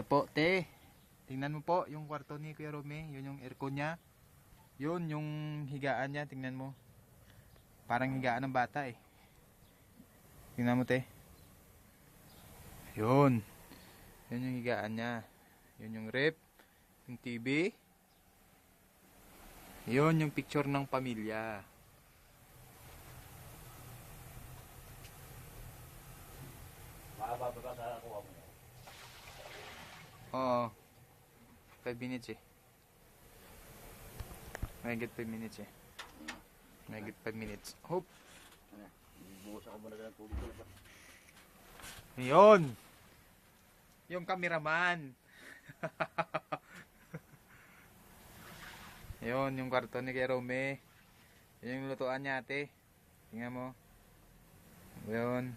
Ito po, te. Tingnan mo po yung kwarto ni Kuya Rome. Yun yung aircon niya. Yun yung higaan niya. Tingnan mo. Parang higaan ng bata eh. Tingnan mo, te. Yun. Yun yung higaan niya. Yun yung rep. Yung TV. Yun yung picture ng pamilya. Mahaba pa ba sa kuha mo? Oo. 5 minutes eh. Mahigit 5 minutes eh. Mahigit 5 minutes. Hope. Buhos ako muna ng tubig ko. Yun! Yung cameraman. Yun, yung kwarto ni Kuya Rome. Yun yung lutuan niya ate. Tingnan mo. Yun.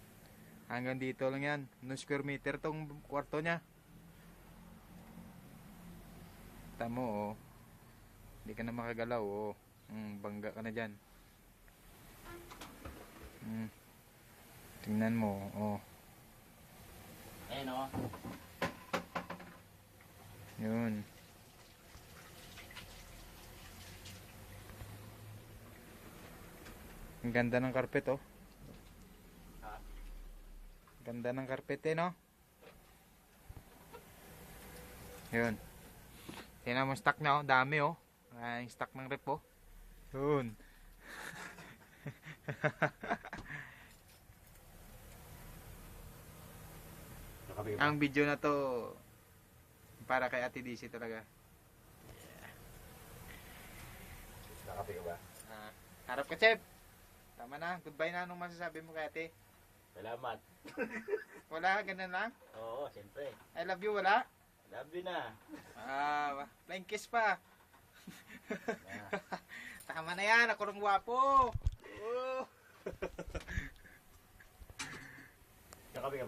Hanggang dito lang yan. No square meter tong kwarto niya. Tamo oh. Hindi ka na makagalaw oh. Mm, bangga ka na dyan. Mm. Tingnan mo oh. Ayun o. Yun. Ang ganda ng carpet, oh. Ha? Ganda ng carpet, eh, no? Yun. Tingnan mo stock na, oh. Dami, oh. Ah, yung stock ng rep, oh. Yun. Ang video na to, para kay Ate DC talaga. Nakabi ka ba? Ah, harap ka, Chef. Tama na. Goodbye na. Anong masasabi mo kay ate? Salamat. Wala, ganun lang. Oo, siyempre. I love you, wala. You na. Ah, flying kiss pa. Tama na yan. Ako ng gwapo. Oh.